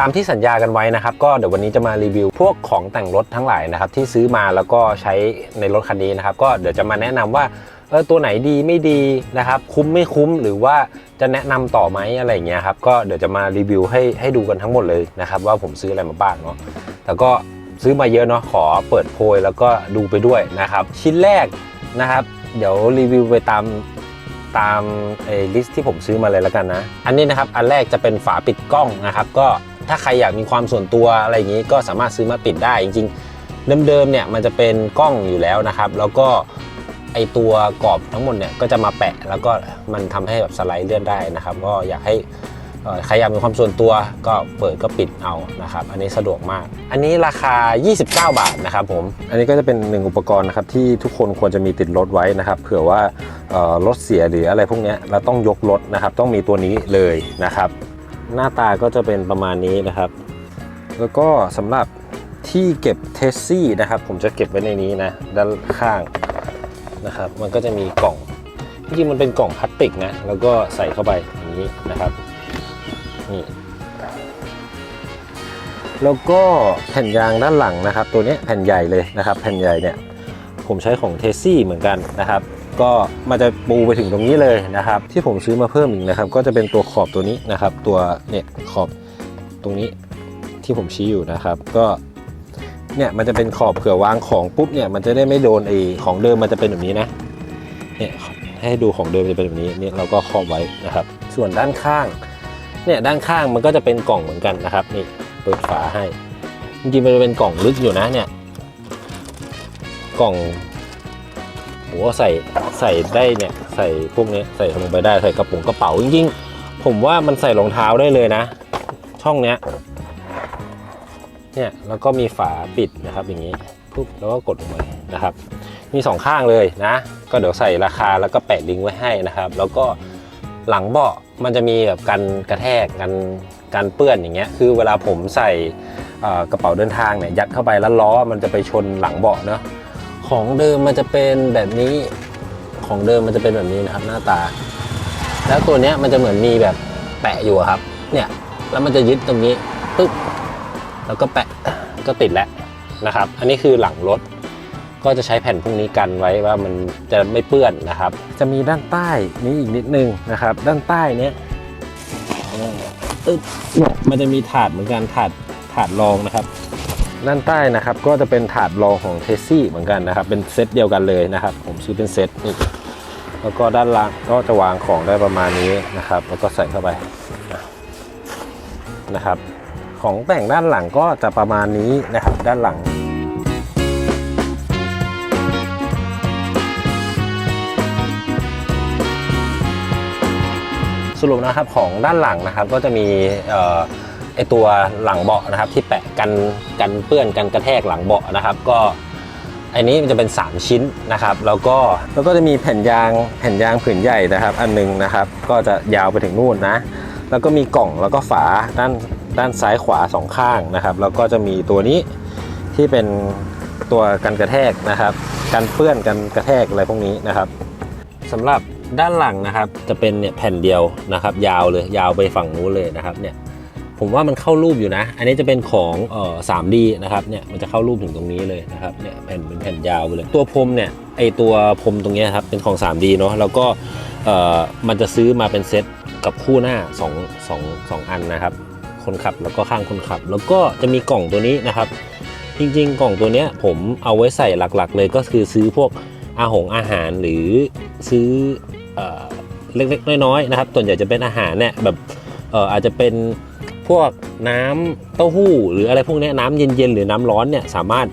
ตามที่สัญญากันไว้นะครับ ก็เดี๋ยววันนี้จะมารีวิวพวกของแต่งรถทั้งหลายนะครับ ที่ซื้อมาแล้วก็ใช้ในรถคันนี้นะครับ ก็เดี๋ยวจะมาแนะนำว่าเออตัวไหนดีไม่ดีนะครับ คุ้มไม่คุ้มหรือว่าจะแนะนำต่อไหมอะไรเงี้ยครับก็เดี๋ยวจะมารีวิวให้ให้ดูกันทั้งหมดเลยนะครับ ว่าผมซื้ออะไรมาบ้างเนาะแต่ก็ซื้อมาเยอะเนาะขอเปิดโพยแล้วก็ดูไปด้วยนะครับ ชิ้นแรกนะครับ เดี๋ยวรีวิวไปตามตามไอ้ลิสต์ที่ผมซื้อมาเลยแล้วกันนะ อันนี้นะครับอันแรกจะเป็นฝาปิดกล้องนะครับ ก็ ถ้าใครอยากมีความส่วนตัวอะไรอย่างนี้ก็สามารถซื้อมาปิดได้จริงๆเดิมๆเนี่ยมันจะเป็นกล้องอยู่แล้วนะครับ แล้วก็ไอตัวกรอบทั้งหมดเนี่ยก็จะมาแปะแล้วก็มันทำให้แบบสไลด์เลื่อนได้นะครับ ก็อยากให้ใครอยากมีความส่วนตัวก็เปิดก็ปิดเอานะครับ อันนี้สะดวกมาก อันนี้ราคา 29 บาทนะครับผม อันนี้ก็จะเป็นหนึ่งอุปกรณ์นะครับที่ทุกคนควรจะมีติดรถไว้นะครับ เผื่อว่ารถเสียหรืออะไรพวกนี้เราต้องยกรถนะครับ ต้องมีตัวนี้เลยนะครับ หน้าตาก็จะเป็นประมาณนี้นะครับ แล้วก็สำหรับที่เก็บเทสซี่นะครับ ผมจะเก็บไว้ในนี้นะ ด้านข้างนะครับ มันก็จะมีกล่องจริงมันเป็นกล่องพลาสติกนะ แล้วก็ใส่เข้าไปอย่างนี้นะครับนี่แล้วก็แผ่นยางด้านหลังนะครับ ตัวนี้แผ่นใหญ่เลยนะครับ แผ่นใหญ่เนี่ยผมใช้ของเทสซี่เหมือนกันนะครับ ก็มันจะปูไปถึงตรงนี้เลยนะครับ ที่ผมซื้อมาเพิ่มอีกนะครับ ก็จะเป็นตัวขอบตัวนี้นะครับ ตัวเนี่ยขอบตรงนี้ที่ผมชี้อยู่นะครับ ก็เนี่ยมันจะเป็นขอบเผื่อวางของปุ๊บเนี่ยมันจะได้ไม่โดนไอ้ของเดิมมันจะเป็นแบบนี้นะเนี่ยให้ดูของเดิมจะเป็นแบบนี้เนี่ยเราก็ครอบไว้นะครับ ส่วนด้านข้างเนี่ยด้านข้างมันก็จะเป็นกล่องเหมือนกันนะครับนี่เปิดฝาให้จริงๆมันจะเป็นกล่องลึกอยู่นะเนี่ยกล่องโหใส่ ใส่ได้เนี่ยใส่พวกนี้ใส่ลงไปได้ใส่กระปุกกระเป๋าจริงๆ ผมว่ามันใส่รองเท้าได้เลยนะ ช่องเนี้ยเนี่ยแล้วก็มีฝาปิดนะครับอย่างนี้ปุ๊บแล้วก็กดลงไปนะครับ มีสองข้างเลยนะ ก็เดี๋ยวใส่ราคาแล้วก็แปะลิงก์ไว้ให้นะครับ แล้วก็หลังเบาะมันจะมีแบบกันกระแทกกันกันเปื้อนอย่างเงี้ยคือเวลาผมใส่กระเป๋าเดินทางเนี่ยยัดเข้าไปแล้วล้อมันจะไปชนหลังเบาะเนาะของเดิมมันจะเป็นแบบนี้ ของเดิมมันจะเป็นแบบนี้นะครับหน้าตา แล้วตัวเนี้ยมันจะเหมือนมีแบบแปะอยู่ครับ เนี่ยแล้วมันจะยึดตรงนี้ปึ๊บแล้วก็แปะก็ติดแล้วนะครับ อันนี้คือหลังรถก็จะใช้แผ่นพวกนี้กันไว้ว่ามันจะไม่เปื้อนนะครับ จะมีด้านใต้นี้อีกนิดนึงนะครับ ด้านใต้เนี้ยตึ๊บเนี่ยมันจะมีถาดเหมือนกันถาดถาดรองนะครับ ด้านใต้นะครับก็จะเป็นถาดรองของเทสซี่เหมือนกันนะครับ เป็นเซตเดียวกันเลยนะครับ ผมซื้อเป็นเซตนี่แล้วก็ด้านล่างก็จะวางของได้ประมาณนี้นะครับ แล้วก็ใส่เข้าไปนะครับ ของแต่งด้านหลังก็จะประมาณนี้นะครับ ด้านหลังสรุปนะครับของด้านหลังนะครับก็จะมีเอ่อ ไอตัวหลังเบาะนะครับ ที่แปะกันกันเปื้อนกันกระแทกหลังเบาะนะครับ ก็อันนี้มันจะเป็น 3 ชิ้นนะครับ แล้วก็แล้วก็จะมีแผ่นยางแผ่นยางผืนใหญ่นะครับ อันหนึงนะครับ ก็จะยาวไปถึงนู่นนะ แล้วก็มีกล่องแล้วก็ฝาด้านด้านซ้ายขวาสองข้างนะครับ แล้วก็จะมีตัวนี้ที่เป็นตัวกันกระแทกนะครับกันเปื้อนกันกระแทกอะไรพวกนี้นะครับสำหรับด้านหลังนะครับจะเป็นเนี่ยแผ่นเดียวนะครับ ยาวเลยยาวไปฝั่งนู้นเลยนะครับเนี่ย ผมว่ามันเข้ารูปอยู่นะ อันนี้จะเป็นของเอ่อ 3D นะครับ เนี่ยมันจะเข้ารูปถึงตรงนี้เลยนะครับ เนี่ยแผ่นเป็นแผ่นยาวไปเลย ตัวพรมเนี่ยไอตัวพรมตรงนี้ครับเป็นของ 3D เนาะ แล้วก็เอ่อมันจะซื้อมาเป็นเซตกับคู่หน้า2 2 2อันนะครับ คนขับแล้วก็ข้างคนขับ แล้วก็จะมีกล่องตัวนี้นะครับ จริงๆ กล่องตัวเนี้ยผมเอาไว้ใส่หลักๆ เลยก็คือซื้อพวกอาหงอาหารหรือซื้อเอ่อเล็กๆน้อยๆนะครับส่วนใหญ่จะเป็นอาหารเนี่ยแบบเอ่ออาจจะเป็น พวกน้ำเต้าหู้ หรืออะไรพวกนี้น้ำเย็นๆหรือน้ำร้อนเนี่ยสามารถ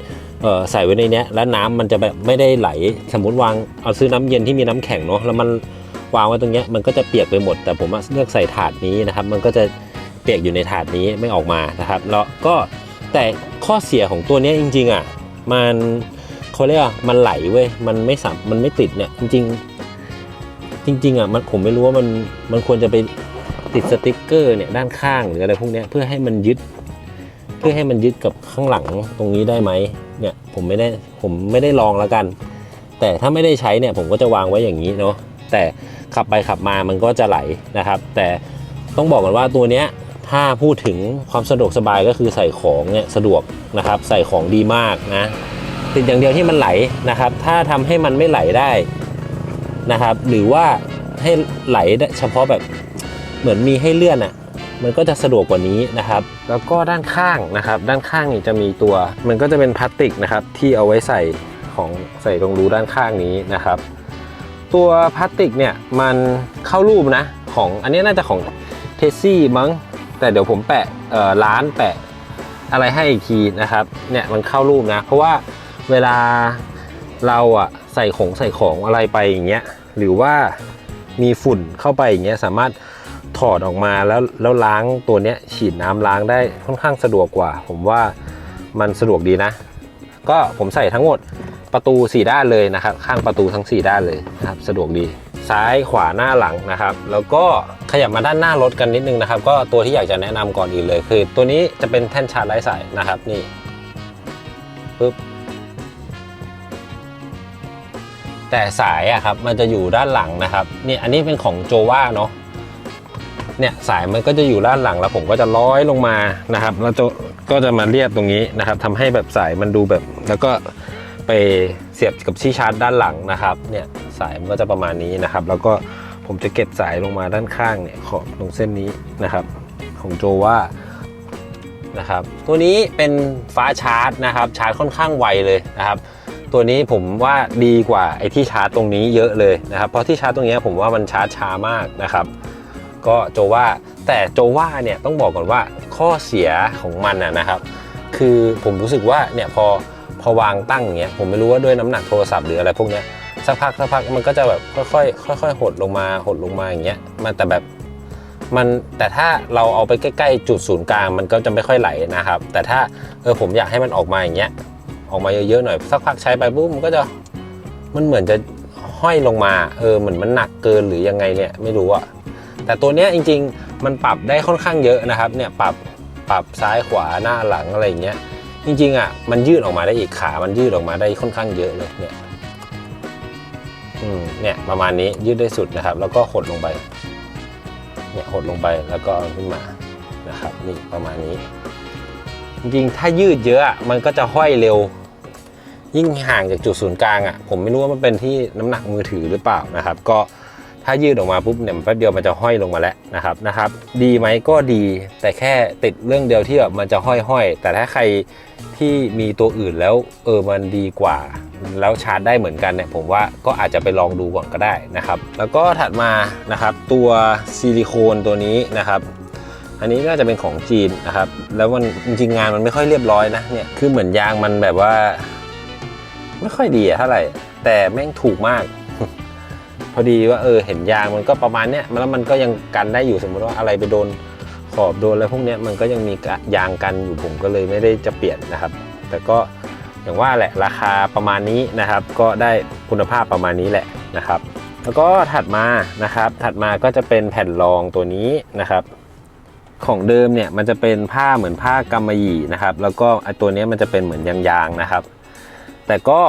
ใส่ไว้ในนี้แล้วน้ำมันจะแบบไม่ได้ไหล สมมติวางเอาซื้อน้ำเย็นที่มีน้ำแข็งเนาะแล้วมันวางไว้ตรงนี้มันก็จะเปียกไปหมด แต่ผมเลือกใส่ถาดนี้นะครับ มันก็จะเปียกอยู่ในถาดนี้ไม่ออกมานะครับแล้วก็แต่ข้อเสียของตัวนี้จริงๆอะมันเขาเรียกว่ามันไหลเว้ยมันไม่สามมันไม่ติดเนี่ยจริง ๆ จริงๆอะมันผมไม่รู้ว่ามันมันควรจะไป ติดสติกเกอร์เนี่ยด้านข้างหรืออะไรพวกนี้เพื่อให้มันยึด เพื่อให้มันยึดกับข้างหลังตรงนี้ได้ไหมเนี่ยผมไม่ได้ผมไม่ได้ลองแล้วกัน แต่ถ้าไม่ได้ใช้เนี่ยผมก็จะวางไว้อย่างนี้เนาะแต่ขับไปขับมามันก็จะไหลนะครับ แต่ต้องบอกกันว่าตัวเนี้ยถ้าพูดถึงความสะดวกสบายก็คือใส่ของเนี่ยสะดวกนะครับ ใส่ของดีมากนะติดอย่างเดียวที่มันไหลนะครับ ถ้าทำให้มันไม่ไหลได้นะครับ หรือว่าให้ไหลเฉพาะแบบ เหมือนมีให้เลื่อนอะ่ะมันก็จะสะดวกกว่านี้นะครับ แล้วก็ด้านข้างนะครับ ด้านข้างนี่จะมีตัว มันก็จะเป็นพลาสติกนะครับที่เอาไว้ใส่ของใส่ตรงรูด้านข้างนี้นะครับ ตัวพลาสติกเนี่ยมันเข้ารูปนะของอันนี้น่าจะของเทสซี่มั้ง แต่เดี๋ยวผมแปะเอ่อร้านแปะอะไรให้อีกทีนะครับเนี่ยมันเข้ารูปนะ เพราะว่าเวลาเราอะใส่ของใส่ของอะไรไปอย่างเงี้ยหรือว่ามีฝุ่นเข้าไปอย่างเงี้ยสามารถ ถอดออกมาแล้วแล้วล้างตัวเนี้ยฉีดน้ำล้างได้ค่อนข้างสะดวกกว่า ผมว่ามันสะดวกดีนะ ก็ผมใส่ทั้งหมดประตู 4 ด้านเลยนะครับ ข้างประตูทั้ง 4 ด้านเลยนะครับ สะดวกดี ซ้ายขวาหน้าหลังนะครับ แล้วก็ขยับมาด้านหน้ารถกันนิดนึงนะครับ ก็ตัวที่อยากจะแนะนำก่อนอื่นเลย คือ ตัวนี้จะเป็นแท่นชาร์จไร้สายนะครับนี่ปึ๊บแต่สายอะครับมันจะอยู่ด้านหลังนะครับนี่อันนี้เป็นของโจว่าเนาะ เนี่ยสายมันก็จะอยู่ด้านหลังแล้วผมก็จะร้อยลงมานะครับ แล้วจะก็จะมาเรียบตรงนี้นะครับทำให้แบบสายมันดูแบบ แล้วก็ไปเสียบกับที่ชาร์จด้านหลังนะครับ เนี่ยสายมันก็จะประมาณนี้นะครับ แล้วก็ผมจะเก็บสายลงมาด้านข้างเนี่ยขอบตรงเส้นนี้นะครับ ของโจว่านะครับตัวนี้เป็นฟ้าชาร์จนะครับ ชาร์จค่อนข้างไวเลยนะครับ ตัวนี้ผมว่าดีกว่าไอ้ที่ชาร์จตรงนี้เยอะเลยนะครับ เพราะที่ชาร์จตรงนี้ผมว่ามันชาร์จช้ามากนะครับ ก็โจว่าแต่โจว่าเนี่ยต้องบอกก่อนว่าข้อเสียของมันนะนะครับ คือผมรู้สึกว่าเนี่ยพอพอวางตั้งอย่างเงี้ยผมไม่รู้ว่าด้วยน้ำหนักโทรศัพท์หรืออะไรพวกเนี้ยสักพักสักพักมันก็จะแบบค่อยๆค่อยๆหดลงมาหดลงมาอย่างเงี้ยมันแต่แบบมันแต่ถ้าเราเอาไปใกล้ๆจุดศูนย์กลางมันก็จะไม่ค่อยไหลนะครับ แต่ถ้าเออผมอยากให้มันออกมาอย่างเงี้ยออกมาเยอะๆหน่อยสักพักใช้ไปปุ๊บมันก็จะมันเหมือนจะห้อยลงมา เออเหมือนมันหนักเกินหรือยังไงเนี่ยไม่รู้อะ แต่ตัวเนี้ยจริง ๆ มันปรับได้ค่อนข้างเยอะนะครับเนี่ยปรับปรับซ้ายขวาหน้าหลังอะไรอย่างเงี้ยจริงๆอะมันยืดออกมาได้อีกขา มันยืดออกมาได้ค่อนข้างเยอะเลยเนี่ยอืมเนี่ยประมาณนี้ยืดได้สุดนะครับ แล้วก็หดลงไปเนี่ยหดลงไปแล้วก็เอาขึ้นมานะครับนี่ประมาณนี้ จริงๆถ้ายืดเยอะอะมันก็จะห้อยเร็ว ยิ่งห่างจากจุดศูนย์กลางอะผมไม่รู้ว่ามันเป็นที่น้ำหนักมือถือหรือเปล่านะครับ ก็ ถ้ายืดออกมาปุ๊บเนี่ยแป๊บเดียวมันจะห้อยลงมาแล้วนะครับนะครับ ดีไหมก็ดีแต่แค่ติดเรื่องเดียวที่แบบมันจะห้อยๆแต่ถ้าใครที่มีตัวอื่นแล้วเออมันดีกว่า แล้วชาร์จได้เหมือนกันเนี่ยผมว่าก็อาจจะไปลองดูก่อนก็ได้นะครับ แล้วก็ถัดมานะครับตัวซิลิโคนตัวนี้นะครับอันนี้น่าจะเป็นของจีนนะครับ แล้วมันจริงๆงานมันไม่ค่อยเรียบร้อยนะเนี่ยคือเหมือนยางมันแบบว่า ไม่ค่อยดีอะเท่าไหร่ แต่แม่งถูกมาก พอดีว่าเออเห็นยางมันก็ประมาณเนี้ยแล้วมันก็ยังกันได้อยู่สมมติว่าอะไรไปโดนขอบโดนอะไรพวกเนี้ยมันก็ยังมียางกันอยู่ผมก็เลยไม่ได้จะเปลี่ยนนะครับ แต่ก็อย่างว่าแหละราคาประมาณนี้นะครับ ก็ได้คุณภาพประมาณนี้แหละนะครับ แล้วก็ถัดมานะครับ ถัดมาก็จะเป็นแผ่นรองตัวนี้นะครับของเดิมเนี่ยมันจะเป็นผ้าเหมือนผ้ากำมะหยี่นะครับ แล้วก็ไอตัวเนี้ยมันจะเป็นเหมือนยางๆนะครับ แต่ก็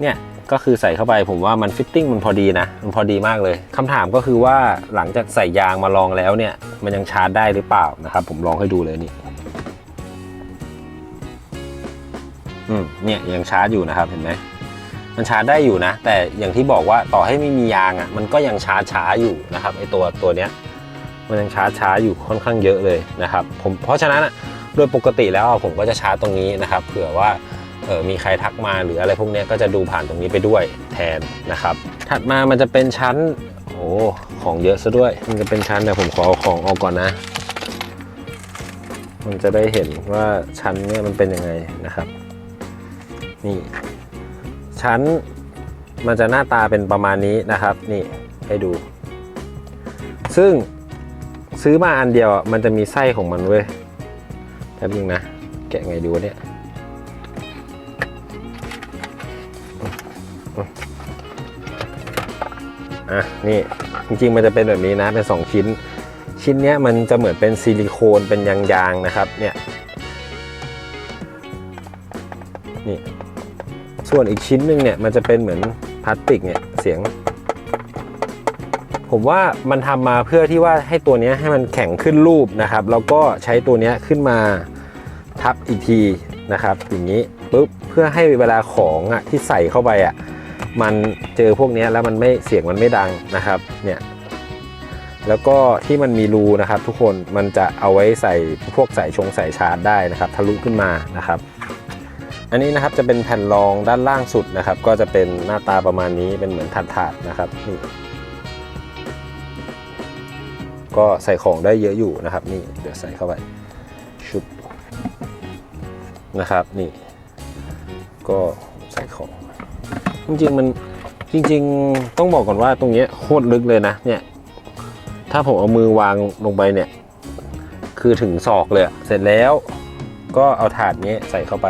เนี่ย ก็คือใส่เข้าไปผมว่ามันฟิตติ้งมันพอดีนะ มันพอดีมากเลยคำถามก็คือว่าหลังจากใส่ยางมาลองแล้วเนี่ย มันยังชาร์จได้หรือเปล่านะครับ ผมลองให้ดูเลยนี่อืมเนี่ยยังชาร์จอยู่นะครับเห็นไหมมันชาร์จได้อยู่นะ แต่อย่างที่บอกว่าต่อให้ไม่มียางอะ มันก็ยังชาร์จช้าอยู่นะครับไอตัวตัวเนี้ยมันยังชาร์จช้าอยู่ค่อนข้างเยอะเลยนะครับ ผมเพราะฉะนั้นอะโดยปกติแล้วผมก็จะชาร์จตรงนี้นะครับ เผื่อว่า ออมีใครทักมาหรืออะไรพวกนี้ก็จะดูผ่านตรงนี้ไปด้วยแทนนะครับ ถัดมามันจะเป็นชั้นโอ้ของเยอะซะด้วย มันจะเป็นชั้นเดี๋ยผมขอเอาของออกก่อนนะ มันจะได้เห็นว่าชั้นเนี่ยมันเป็นยังไงนะครับนี่ชั้นมันจะหน้าตาเป็นประมาณนี้นะครับ นี่ให้ดู ซึ่งซื้อมาอันเดียวมันจะมีไส้ของมันเว้ยแป๊บนึงนะ แกะไงดูเนี่ย นี่จริงๆมันจะเป็นแบบนี้นะเป็น 2 ชิ้น ชิ้นเนี้ยมันจะเหมือนเป็นซิลิโคนเป็นยางๆนะครับเนี่ยนี่ส่วนอีกชิ้นหนึ่งเนี่ยมันจะเป็นเหมือนพลาสติกเนี่ยเสียง ผมว่ามันทำมาเพื่อที่ว่าให้ตัวเนี้ยให้มันแข็งขึ้นรูปนะครับ แล้วก็ใช้ตัวเนี้ยขึ้นมาทับอีกทีนะครับ อย่างนี้ปุ๊บเพื่อให้เวลาของอะที่ใส่เข้าไปอะ มันเจอพวกนี้แล้วมันไม่เสียงมันไม่ดังนะครับเนี่ยแล้วก็ที่มันมีรูนะครับ ทุกคนมันจะเอาไว้ใส่พวกสายชงสายชาร์จได้นะครับ ทะลุขึ้นมานะครับ อันนี้นะครับจะเป็นแผ่นรองด้านล่างสุดนะครับ ก็จะเป็นหน้าตาประมาณนี้เป็นเหมือนถาดๆนะครับนี่ก็ใส่ของได้เยอะอยู่นะครับ นี่เดี๋ยวใส่เข้าไปชุบนะครับนี่ ก็ใส่ของ จริงๆมันจริง ๆ ต้องบอกก่อนว่าตรงเนี้ยโคตรลึกเลยนะเนี่ย ถ้าผมเอามือวางลงไปเนี่ย คือถึงศอกเลยเสร็จแล้วก็เอาถาดนี้ใส่เข้าไป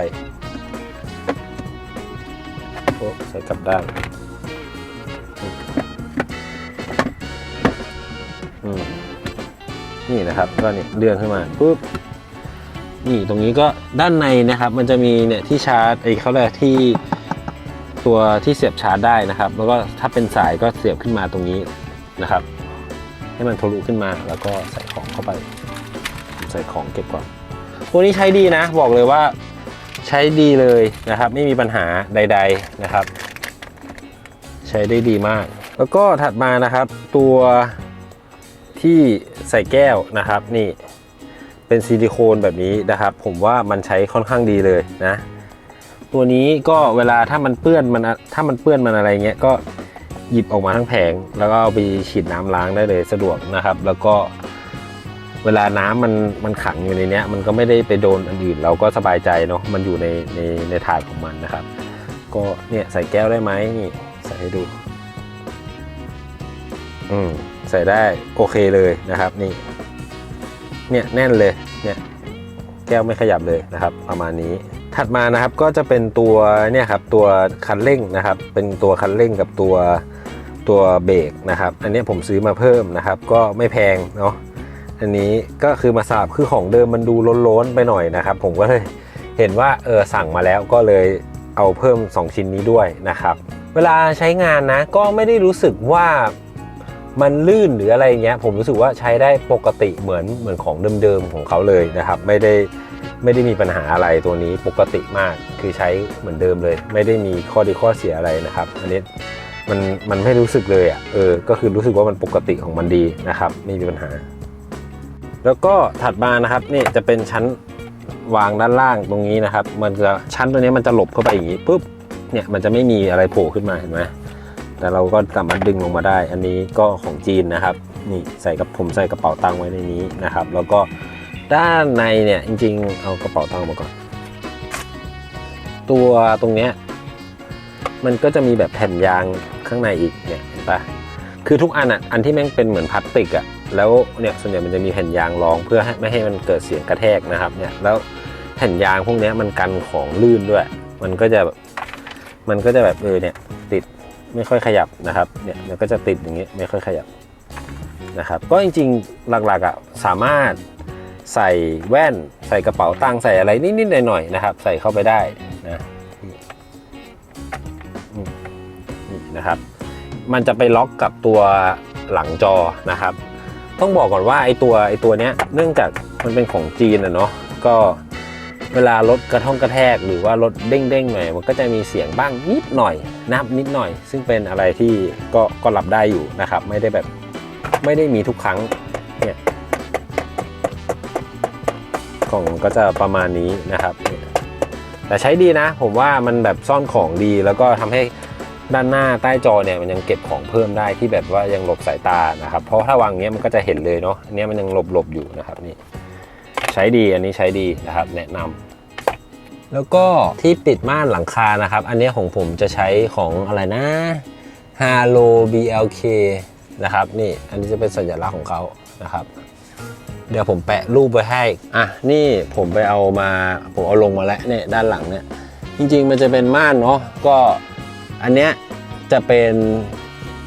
โอ้ใส่กลับด้านอืมนี่นะครับก็นี่เลื่อนขึ้นมาปุ๊บนี่ตรงนี้ก็ด้านในนะครับ มันจะมีเนี่ยที่ชาร์จไอ้เขาเรียกที่ ตัวที่เสียบชาร์จได้นะครับ แล้วก็ถ้าเป็นสายก็เสียบขึ้นมาตรงนี้นะครับ ให้มันทะลุขึ้นมาแล้วก็ใส่ของเข้าไป ใส่ของเก็บก่อนตัวนี้ใช้ดีนะ บอกเลยว่าใช้ดีเลยนะครับ ไม่มีปัญหาใด ๆนะครับ ใช้ได้ดีมาก แล้วก็ถัดมานะครับ ตัวที่ใส่แก้วนะครับนี่เป็นซิลิโคนแบบนี้นะครับ ผมว่ามันใช้ค่อนข้างดีเลยนะ ตัวนี้ก็เวลาถ้ามันเปื้อนมันถ้ามันเปื้อนมันอะไรเงี้ยก็หยิบออกมาทั้งแผง แล้วก็เอาไปฉีดน้ำล้างได้เลยสะดวกนะครับ แล้วก็เวลาน้ำมันมันขังอยู่ในเนี้ยมันก็ไม่ได้ไปโดนอันอื่น เราก็สบายใจเนาะมันอยู่ในในในถาดของมันนะครับ ก็เนี่ยใส่แก้วได้ไหมนี่ใส่ให้ดู อืมใส่ได้โอเคเลยนะครับ นี่ เนี่ยแน่นเลย เนี่ย แก้วไม่ขยับเลยนะครับ ประมาณนี้ ถัดมานะครับก็จะเป็นตัวเนี่ยครับตัวคันเร่งนะครับ เป็นตัวคันเร่งกับตัวตัวเบรกนะครับ อันนี้ผมซื้อมาเพิ่มนะครับ ก็ไม่แพงเนาะอันนี้ก็คือมาสาบคือของเดิมมันดูล้นๆไปหน่อยนะครับ ผมก็เลยเห็นว่าเออสั่งมาแล้วก็เลยเอาเพิ่ม 2 ชิ้นนี้ด้วยนะครับ เวลาใช้งานนะก็ไม่ได้รู้สึกว่ามันลื่นหรืออะไรเงี้ยผมรู้สึกว่าใช้ได้ปกติเหมือนเหมือนของเดิมๆของเขาเลยนะครับ ไม่ได้ ไม่ได้มีปัญหาอะไรตัวนี้ปกติมากคือใช้เหมือนเดิมเลย ไม่ได้มีข้อดีข้อเสียอะไรนะครับ อันนี้มันมันไม่รู้สึกเลยอะเออก็คือรู้สึกว่ามันปกติของมันดีนะครับ ไม่มีปัญหา แล้วก็ถัดมานะครับนี่จะเป็นชั้นวางด้านล่างตรงนี้นะครับ มันจะชั้นตัวนี้มันจะหลบเข้าไปอย่างนี้ปุ๊บเนี่ยมันจะไม่มีอะไรโผล่ขึ้นมาเห็นไหมแต่เราก็สามารถดึงลงมาได้ อันนี้ก็ของจีนนะครับ นี่ใส่กับผมใส่กระเป๋าตังค์ไว้ในนี้นะครับ แล้วก็ ด้านในเนี่ยจริงๆ เอากระเป๋าตังค์มาก่อน ตัวตรงเนี้ยมันก็จะมีแบบแผ่นยางข้างในอีกเนี่ยเห็นปะคือทุกอันอะอันที่แม่งเป็นเหมือนพลาสติกอะแล้วเนี่ยส่วนใหญ่มันจะมีแผ่นยางรองเพื่อให้ไม่ให้มันเกิดเสียงกระแทกนะครับเนี่ยแล้วแผ่นยางพวกนี้มันกันของลื่นด้วย มันก็จะแบบมันก็จะแบบเออเนี่ยติดไม่ค่อยขยับนะครับเนี่ยมันก็จะติดอย่างเงี้ยไม่ค่อยขยับนะครับก็จริงๆหลักๆอะสามารถ ใส่แว่น ใส่กระเป๋าตังค์ใส่อะไรนิดๆหน่อยๆนะครับ ใส่เข้าไปได้นะนี่นี่นะครับ มันจะไปล็อกกับตัวหลังจอนะครับ ต้องบอกก่อนว่าไอตัวไอตัวเนี้ยเนื่องจากมันเป็นของจีนอะเนาะก็เวลารถกระท่องกระแทกหรือว่ารถเด้งๆหน่อยมันก็จะมีเสียงบ้างนิดหน่อยนับนิดหน่อย ซึ่งเป็นอะไรที่ก็ก็รับได้อยู่นะครับ ไม่ได้แบบไม่ได้มีทุกครั้งเนี่ย ของก็จะประมาณนี้นะครับเนี่ยแต่ใช้ดีนะ ผมว่ามันแบบซ่อนของดีแล้วก็ทำให้ด้านหน้าใต้จอเนี่ยมันยังเก็บของเพิ่มได้ที่แบบว่ายังหลบสายตานะครับ เพราะถ้าวางเงี้ยมันก็จะเห็นเลยเนาะอันเนี้ยมันยังหลบหลบอยู่นะครับนี่ใช้ดีอันนี้ใช้ดีนะครับ แนะนำแล้วก็ที่ปิดม่านหลังคานะครับ อันเนี้ยของผมจะใช้ของอะไรนะ Halo BLK นะครับนี่อันนี้จะเป็นสัญลักษณ์ของเขานะครับ เดี๋ยวผมแปะรูปไว้ให้ อะ นี่ผมไปเอามา ผมเอาลงมาแล้วเนี่ยด้านหลังเนี่ย จริงๆมันจะเป็นม่านเนาะ ก็อันเนี้ยจะเป็น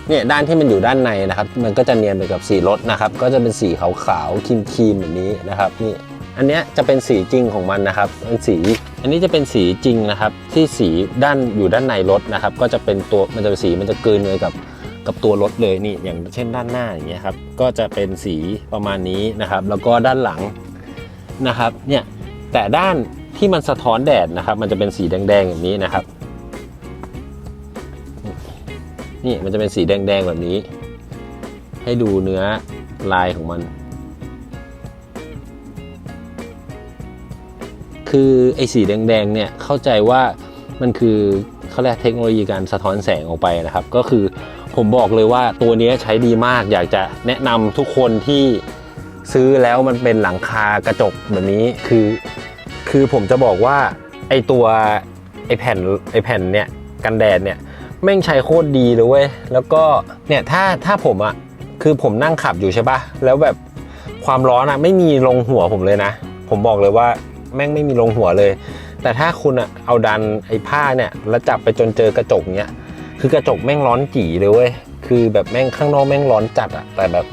เนี่ยด้านที่มันอยู่ด้านในนะครับ มันก็จะเนียนไปกับสีรถนะครับ ก็จะเป็นสีขาวๆครีมๆแบบนี้นะครับนี่อันเนี้ยจะเป็นสีจริงของมันนะครับเป็นสี อันนี้จะเป็นสีจริงนะครับ ที่สีด้านอยู่ด้านในรถนะครับ ก็จะเป็นตัวมันจะเป็นสีมันจะกลืนเลยกับ กับตัวรถเลยนี่อย่างเช่นด้านหน้าอย่างเงี้ยครับก็จะเป็นสีประมาณนี้นะครับ แล้วก็ด้านหลังนะครับเนี่ยแต่ด้านที่มันสะท้อนแดดนะครับ มันจะเป็นสีแดงๆแบบนี้นะครับ นี่มันจะเป็นสีแดงๆแบบนี้ ให้ดูเนื้อลายของมันคือไอ้สีแดงๆเนี่ยเข้าใจว่ามันคือเขาเรียกเทคโนโลยีการสะท้อนแสงออกไปนะครับ ก็คือ ผมบอกเลยว่าตัวนี้ใช้ดีมากอยากจะแนะนำทุกคนที่ซื้อแล้วมันเป็นหลังคากระจกแบบนี้คือ คือผมจะบอกว่าไอตัวไอแผ่นไอแผ่นเนี่ยกันแดดเนี่ยแม่งใช้โคตรดีเลยเว้ยแล้วก็เนี่ยถ้าถ้าผมอะคือผมนั่งขับอยู่ใช่ปะแล้วแบบความร้อนอะไม่มีลงหัวผมเลยนะ ผมบอกเลยว่าแม่งไม่มีลงหัวเลย แต่ถ้าคุณอะเอาดันไอ้ผ้าเนี่ยแล้วจับไปจนเจอกระจกเนี้ย คือกระจกแม่งร้อนจี๋เลยเว้ย คือแบบแม่งข้างนอกแม่งร้อนจัดอะแต่แบบ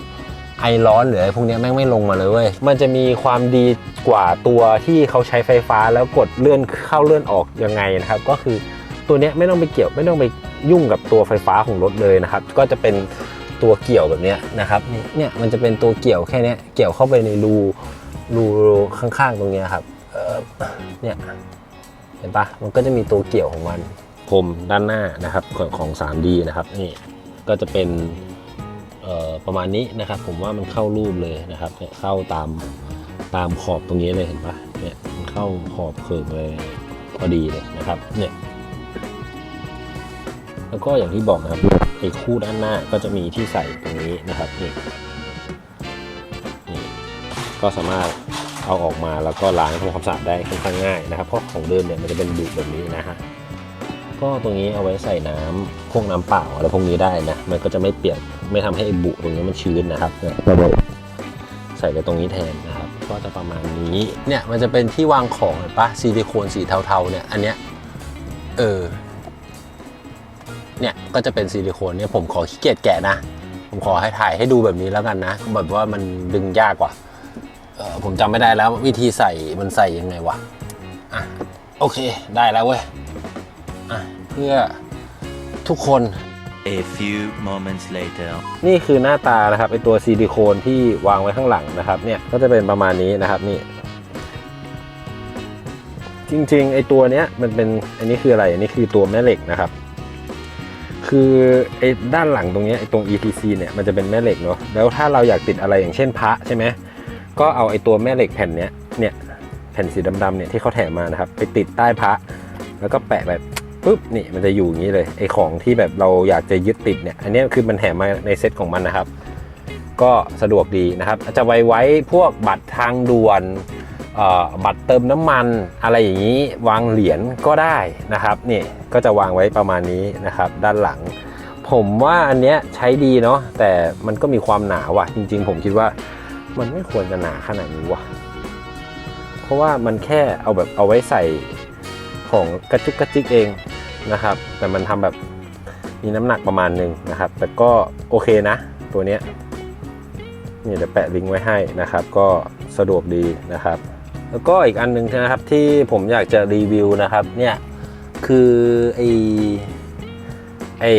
ไอร้อนหรืออะไรพวกนี้แม่งไม่ลงมาเลยเว้ย มันจะมีความดีกว่าตัวที่เขาใช้ไฟฟ้าแล้วกดเลื่อนเข้าเลื่อนออกยังไงนะครับ ก็คือตัวนี้ไม่ต้องไปเกี่ยวไม่ต้องไปยุ่งกับตัวไฟฟ้าของรถเลยนะครับ ก็จะเป็นตัวเกี่ยวแบบนี้นะครับเนี่ยมันจะเป็นตัวเกี่ยวแค่นี้เกี่ยวเข้าไปในรูรูข้างๆตรงนี้ครับเออเนี่ยเห็นปะมันก็จะมีตัวเกี่ยวของมัน พรมด้านหน้านะครับของ 3D นะครับนี่ก็จะเป็นประมาณนี้นะครับ ผมว่ามันเข้ารูปเลยนะครับเข้าตามตามขอบตรงนี้เลยเห็นปะเนี่ยมันเข้าขอบเคิร์เลยพอดีเลยนะครับเนี่ยแล้วก็อย่างที่บอกนะครับไอ้คู่ด้านหน้าก็จะมีที่ใส่ตรงนี้นะครับนี่นี่ก็สามารถเอาออกมาแล้วก็ล้างทำความสะอาดได้ค่อนข้างง่ายนะครับ เพราะของเดิมเนี่ยมันจะเป็นบุแบบนี้นะฮะ ก็ตรงนี้เอาไว้ใส่น้ำพวกน้ำเปล่าอะไรพวกนี้ได้นะมันก็จะไม่เปียกไม่ทำให้อบุตรงนี้มันชื้นนะครับเนี่ยใส่ไปตรงนี้แทนนะครับ ก็จะประมาณนี้เนี่ยมันจะเป็นที่วางของเห็นปะซิลิโคนสีเทาๆเนี่ยอันเนี้ยเออเนี่ยก็จะเป็นซิลิโคนเนี่ยผมขอขี้เกียจแกะนะ ผมขอให้ถ่ายให้ดูแบบนี้แล้วกันนะแบบว่ามันดึงยากกว่าเออผมจำไม่ได้แล้ววิธีใส่มันใส่ยังไงวะอะโอเคได้แล้วเว้ย อะเพื่อทุกคน A few moments later. นี่คือหน้าตานะครับไอตัวซิลิโคนที่วางไว้ข้างหลังนะครับ เนี่ยก็จะเป็นประมาณนี้นะครับนี่ จริงๆไอตัวเนี้ยมันเป็นอันนี้คืออะไรอันนี้คือตัวแม่เหล็กนะครับ คือไอด้านหลังตรงเนี้ยไอตรง ETC เนี่ยมันจะเป็นแม่เหล็กเนาะแล้วถ้าเราอยากติดอะไรอย่างเช่นพระใช่ไหมก็เอาไอตัวแม่เหล็กแผ่นเนี้ยเนี่ยแผ่นสีดำๆเนี่ยที่เขาแถมมานะครับ ไปติดใต้พระ แล้วก็แปะแบบ ปุ๊บนี่มันจะอยู่อย่างนี้เลยไอของที่แบบเราอยากจะยึดติดเนี่ยอันนี้คือมันแถมมาในเซ็ตของมันนะครับ ก็สะดวกดีนะครับจะไว้ไว้พวกบัตรทางด่วนบัตรเติมน้ำมันอะไรอย่างนี้วางเหรียญก็ได้นะครับนี่ก็จะวางไว้ประมาณนี้นะครับ ด้านหลัง ผมว่าอันเนี้ยใช้ดีเนาะแต่มันก็มีความหนาว่ะ จริง ๆ ผมคิดว่ามันไม่ควรจะหนาขนาดนี้ว่ะ เพราะว่ามันแค่เอาแบบเอาไว้ใส่ของกระจุกกระจิกเอง นะครับ แต่มันทำแบบมีน้ำหนักประมาณหนึ่งนะครับ แต่ก็โอเคนะตัวเนี้ยนี่เดี๋ยวแปะลิงก์ไว้ให้นะครับ ก็สะดวกดีนะครับ แล้วก็อีกอันหนึงนะครับที่ผมอยากจะรีวิวนะครับเนี่ยคือไอไอ้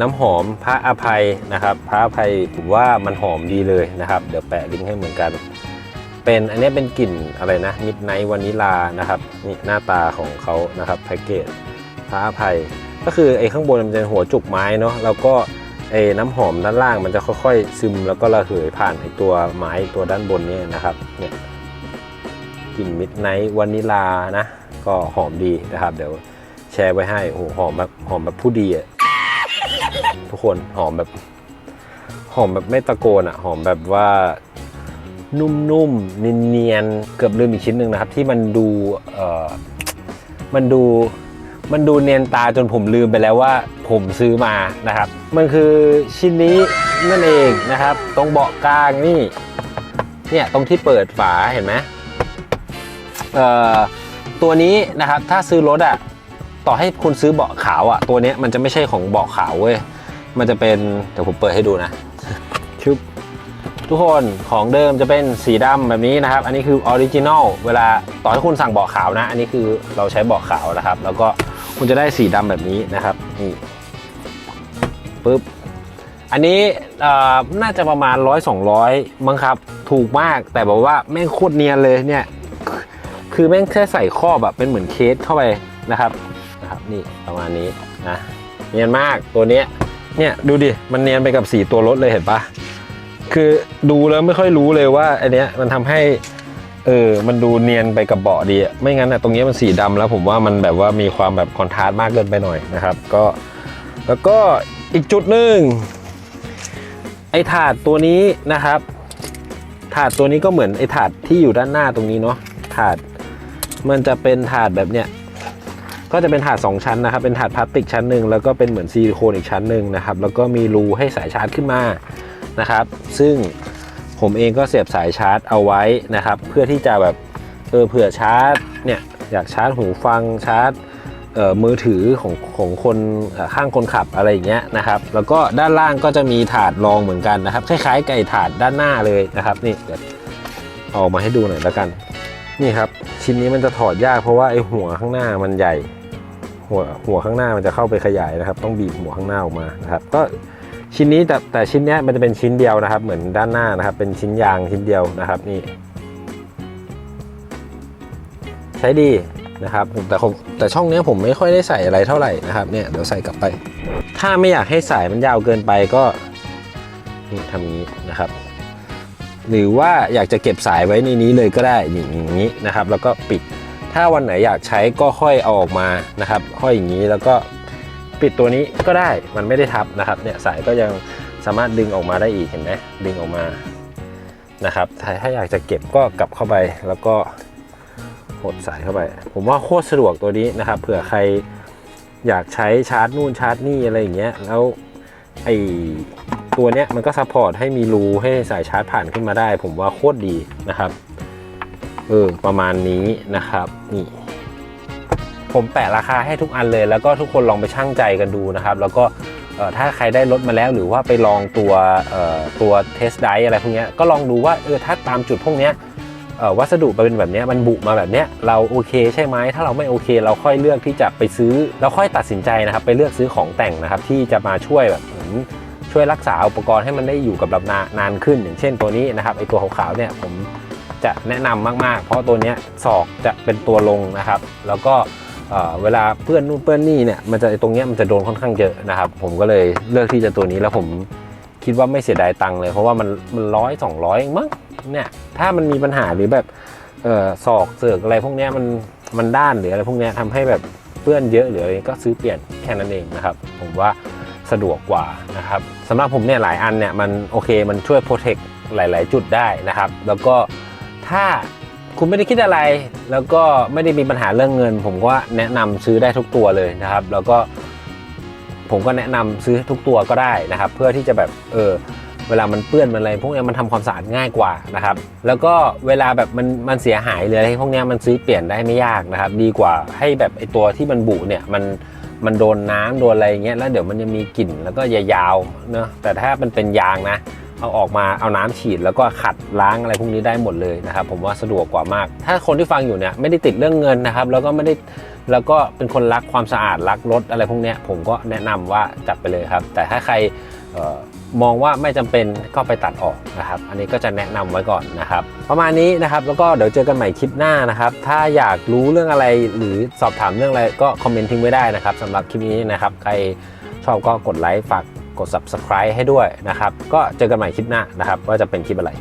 น้ำหอมพระอภัยนะครับ พระอภัยผมว่ามันหอมดีเลยนะครับ เดี๋ยวแปะลิงก์ให้เหมือนกัน เป็นอันนี้เป็นกลิ่นอะไรนะมิดไนท์วานิลานะครับนี่หน้าตาของเขานะครับแพ็กเกจ พระอภัย ก็คือไอ้ข้างบนมันจะหัวจุกไม้เนาะแล้วก็ไอ้น้ำหอมด้านล่างมันจะค่อยๆ ซึมแล้วก็ระเหยผ่านไอ้ตัวไม้ตัวด้านบนนี้นะครับเนี่ยกลิ่นมิดไนท์วานิลานะ ก็หอมดีนะครับ เดี๋ยวแชร์ไว้ให้โอ้โหหอมแบบหอมแบบผู้ดีอะทุกคนหอมแบบ หอมแบบไม่ตะโกนอะหอมแบบว่านุ่มๆเนียนๆเกือบลืมอีกชิ้นหนึ่งนะครับ ที่มันดูเอ่อมันดู มันดูเนียนตาจนผมลืมไปแล้วว่าผมซื้อมานะครับ มันคือชิ้นนี้นั่นเองนะครับ ตรงเบาะกลางนี่ เนี่ยตรงที่เปิดฝาเห็นไหมเอ่อตัวนี้นะครับถ้าซื้อรถอะต่อให้คุณซื้อเบาะขาวอะตัวเนี้ยมันจะไม่ใช่ของเบาะขาวเว้ยมันจะเป็นเดี๋ยวผมเปิดให้ดูนะชึบทุกคนของเดิมจะเป็นสีดำแบบนี้นะครับ อันนี้คือออริจินอลเวลาต่อให้คุณสั่งเบาะขาวนะ อันนี้คือเราใช้เบาะขาวนะครับ แล้วก็ คุณจะได้สีดำแบบนี้นะครับนี่ปึ๊บอันนี้น่าจะประมาณร้อยสองร้อยมั้งครับ ถูกมากแต่บอกว่าแม่งโคตรเนียนเลยเนี่ย คือแม่งแค่ใส่ครอบแบบเป็นเหมือนเคสเข้าไปนะครับนะครับ นี่ประมาณนี้นะเนียนมากตัวเนี้ยเนี่ยดูดิมันเนียนไปกับสีตัวรถเลยเห็นปะคือดูแล้วไม่ค่อยรู้เลยว่าอันเนี้ยมันทำให้ เออ มันดูเนียนไปกับเบาะดีอะไม่งั้นอะตรงนี้มันสีดำแล้วผมว่ามันแบบว่ามีความแบบคอนทราสต์มากเกินไปหน่อยนะครับ ก็แล้วก็อีกจุดหนึ่งไอ้ถาดตัวนี้นะครับ ถาดตัวนี้ก็เหมือนไอ้ถาดที่อยู่ด้านหน้าตรงนี้เนาะถาดมันจะเป็นถาดแบบเนี้ยก็จะเป็นถาด2ชั้นนะครับ เป็นถาดพลาสติกชั้นหนึ่งแล้วก็เป็นเหมือนซิลิโคนอีกชั้นหนึ่งนะครับ แล้วก็มีรูให้สายชาร์จขึ้นมานะครับ ซึ่ง ผมเองก็เสียบสายชาร์จเอาไว้นะครับ เพื่อที่จะแบบเออเผื่อชาร์จเนี่ยอยากชาร์จหูฟังชาร์จเอ่อมือถือของของคนข้างคนขับอะไรอย่างเงี้ยนะครับ แล้วก็ด้านล่างก็จะมีถาดรองเหมือนกันนะครับ คล้ายๆไก่ถาดด้านหน้าเลยนะครับ นี่เดี๋ยวอออกมาให้ดูหน่อยแล้วกัน นี่ครับ ชิ้นนี้มันจะถอดยากเพราะว่าไอ้หัวข้างหน้ามันใหญ่ หัวหัวข้างหน้ามันจะเข้าไปขยายนะครับ ต้องบีบหัวข้างหน้าออกมานะครับ ก็ ชิ้นนี้แต่แต่ชิ้นนี้มันจะเป็นชิ้นเดียวนะครับ เหมือนด้านหน้านะครับ เป็นชิ้นยางชิ้นเดียวนะครับนี่ ใช้ดีนะครับแต่ผมแต่ช่องนี้ผมไม่ค่อยได้ใส่อะไรเท่าไหร่นะครับเนี่ยเดี๋ยวใส่กลับไป ถ้าไม่อยากให้สายมันยาวเกินไปก็นี่ทำนี้นะครับ หรือว่าอยากจะเก็บสายไว้ในนี้เลยก็ได้อย่างนี้นะครับ แล้วก็ปิด ถ้าวันไหนอยากใช้ก็ค่อยเอาออกมานะครับห้อยอย่างนี้แล้วก็ ปิดตัวนี้ก็ได้มันไม่ได้ทับนะครับเนี่ยสายก็ยังสามารถดึงออกมาได้อีกเห็นไหมดึงออกมานะครับถ้าอยากจะเก็บก็กลับเข้าไปแล้วก็หดสายเข้าไป ผมว่าโคตรสะดวกตัวนี้นะครับเผื่อใครอยากใช้ชาร์จนู่นชาร์จนี่อะไรอย่างเงี้ยแล้วไอตัวเนี้ยมันก็ซัพพอร์ตให้มีรูให้สายชาร์จผ่านขึ้นมาได้ ผมว่าโคตรดีนะครับเออประมาณนี้นะครับนี่ ผมแปะราคาให้ทุกอันเลย แล้วก็ทุกคนลองไปชั่งใจกันดูนะครับ แล้วก็ถ้าใครได้รถมาแล้วหรือว่าไปลองตัวตัวเทสไดอะไรพวกนี้ก็ลองดูว่าเออถ้าตามจุดพวกนี้วัสดุมันเป็นแบบนี้มันบุมาแบบนี้เราโอเคใช่ไหมถ้าเราไม่โอเค เราค่อยเลือกที่จะไปซื้อเราค่อยตัดสินใจนะครับ ไปเลือกซื้อของแต่งนะครับ ที่จะมาช่วยแบบช่วยรักษาอุปกรณ์ให้มันได้อยู่กับเรานานานขึ้น อย่างเช่นตัวนี้นะครับไอตัวขาวๆเนี่ยผมจะแนะนำมากๆ เพราะตัวนี้ศอกจะเป็นตัวลงนะครับ แล้วก็ เวลาเพื่อนนู่นเพื่อนนี่เนี่ยมันจะตรงเนี้ยมันจะโดนค่อนข้างเยอะนะครับ ผมก็เลยเลือกที่จะตัวนี้แล้วผมคิดว่าไม่เสียดายตังค์เลย เพราะว่ามันมันร้อยสองร้อยเองมั้งเนี่ยถ้ามันมีปัญหาหรือแบบเออศอกเสือกอะไรพวกเนี้ยมันมันด้านหรืออะไรพวกเนี้ยทำให้แบบเปื้อนเยอะหรืออะไรก็ซื้อเปลี่ยนแค่นั้นเองนะครับ ผมว่าสะดวกกว่านะครับสำหรับผมเนี่ยหลายอันเนี่ยมันโอเคมันช่วยโปรเทคหลาย ๆ จุดได้นะครับ แล้วก็ถ้า คุณไม่ได้คิดอะไร แล้วก็ไม่ได้มีปัญหาเรื่องเงิน ผมก็แนะนำซื้อได้ทุกตัวเลยนะครับ แล้วก็ผมก็แนะนำซื้อทุกตัวก็ได้นะครับ เพื่อที่จะแบบเออเวลามันเปื้อนมันอะไรพวกเนี้ยมันทำความสะอาดง่ายกว่านะครับ แล้วก็เวลาแบบมันมันเสียหายเลยออะไรพวกเนี้ยมันซื้อเปลี่ยนได้ไม่ยากนะครับ ดีกว่าให้แบบไอตัวที่มันบุเนี่ยมันมันโดนน้ำโดนอะไรอย่างเงี้ยแล้วเดี๋ยวมันจะมีกลิ่นแล้วก็ยาวๆเนอะแต่ถ้ามันเป็นยางนะ เอาออกมาเอาน้ำฉีดแล้วก็ขัดล้างอะไรพวกนี้ได้หมดเลยนะครับ ผมว่าสะดวกกว่ามาก ถ้าคนที่ฟังอยู่เนี่ยไม่ได้ติดเรื่องเงินนะครับ แล้วก็ไม่ได้แล้วก็เป็นคนรักความสะอาดรักรถอะไรพวกนี้ผมก็แนะนำว่าจับไปเลยครับ แต่ถ้าใครออมองว่าไม่จำเป็นก็ไปตัดออกนะครับ อันนี้ก็จะแนะนำไว้ก่อนนะครับ ประมาณนี้นะครับแล้วก็เดี๋ยวเจอกันใหม่คลิปหน้านะครับ ถ้าอยากรู้เรื่องอะไรหรือสอบถามเรื่องอะไรก็คอมเมนต์ทิ้งไว้ได้นะครับสำหรับคลิปนี้นะครับ ใครชอบก็กดไลค์ฝาก กด subscribe ให้ด้วยนะครับ ก็เจอกันใหม่คลิปหน้านะครับ ว่าจะเป็นคลิปอะไร